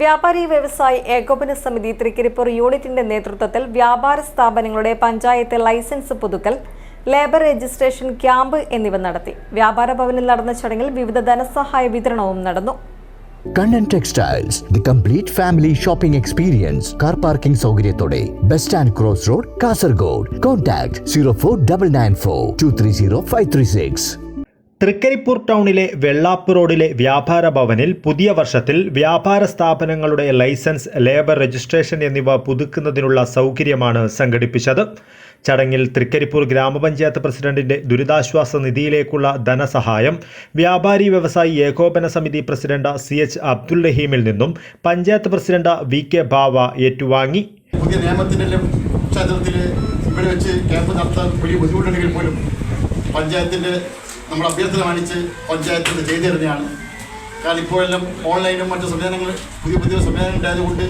വ്യാപാരി വ്യവസായി ഏകോപന സമിതി തൃക്കരിപ്പൂർ യൂണിറ്റിന്റെ നേതൃത്വത്തിൽ വ്യാപാര സ്ഥാപനങ്ങളുടെ പഞ്ചായത്ത് ലൈസൻസ് പുതുക്കൽ ലേബർ രജിസ്ട്രേഷൻ ക്യാമ്പ് എന്നിവ നടത്തി. വ്യാപാര ഭവനിൽ നടന്ന ചടങ്ങിൽ വിവിധ ധനസഹായ വിതരണവും നടന്നു. Kannan textiles the complete family shopping experience car parking സൗകര്യത്തോടെ bus stand cross road Kasaragod contact zero four double nine four two three zero five three six Trikaripur ടൗണിലെ വെള്ളാപ്പ് റോഡിലെ വ്യാപാര ഭവനിൽ പുതിയ വർഷത്തിൽ വ്യാപാര സ്ഥാപനങ്ങളുടെ ലൈസൻസ് ലേബർ രജിസ്ട്രേഷൻ എന്നിവ പുതുക്കുന്നതിനുള്ള സൗകര്യമാണ് സംഘടിപ്പിച്ചത്. ചടങ്ങിൽ തൃക്കരിപ്പൂർ ഗ്രാമപഞ്ചായത്ത് പ്രസിഡന്റിന്റെ ദുരിതാശ്വാസ നിധിയിലേക്കുള്ള ധനസഹായം വ്യാപാരി വ്യവസായി ഏകോപന സമിതി പ്രസിഡന്റ് സി എച്ച് അബ്ദുൽ റഹീമിൽ നിന്നും panchayat president V K Bava ഏറ്റുവാങ്ങി. പുതിയ നിയമത്തിന്റെ ഇവിടെ വെച്ച് ക്യാമ്പ് നടത്താൻ വലിയ ബുദ്ധിമുട്ടുണ്ടെങ്കിൽ പോലും പഞ്ചായത്തിന്റെ നമ്മൾ അഭ്യർത്ഥന മാനിച്ച് പഞ്ചായത്തിൽ നിന്ന് ചെയ്തു തരുന്നതാണ്. കാരണം ഇപ്പോഴെല്ലാം ഓൺലൈനും മറ്റു സംവിധാനങ്ങൾ പുതിയ പുതിയ സംവിധാനങ്ങൾ ഉണ്ടായതുകൊണ്ട്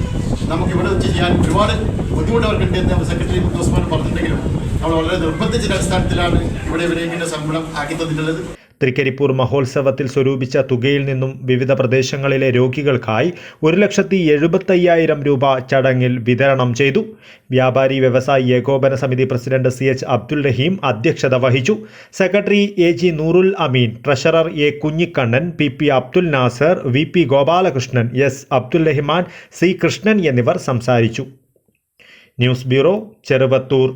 നമുക്ക് ഇവിടെ വെച്ച് ചെയ്യാൻ ഒരുപാട് ബുദ്ധിമുട്ട് അവർക്കുണ്ട് എന്ന് സെക്രട്ടറി ഉസ്മാൻ പറഞ്ഞിട്ടുണ്ടെങ്കിലും നമ്മൾ വളരെ നിർബന്ധിച്ച അടിസ്ഥാനത്തിലാണ് ഇവിടെ ഇവരെ ഇങ്ങനെ ശമ്പളം ആക്കി തന്നിട്ടുള്ളത്. തൃക്കരിപ്പൂർ മഹോത്സവത്തിൽ സ്വരൂപിച്ച തുകയിൽ നിന്നും വിവിധ പ്രദേശങ്ങളിലെ രോഗികൾക്കായി ഒരു ലക്ഷത്തി എഴുപത്തയ്യായിരം രൂപ ചടങ്ങിൽ വിതരണം ചെയ്തു. വ്യാപാരി വ്യവസായി ഏകോപന സമിതി president C H Abdul Rahim അധ്യക്ഷത വഹിച്ചു. Secretary A G Noorul Ameen treasurer A Kunhikannan P P Abdul Nasar V P Gopalakrishnan S Abdul Rahman C Krishnan എന്നിവർ സംസാരിച്ചു. News bureau Cheruvathur.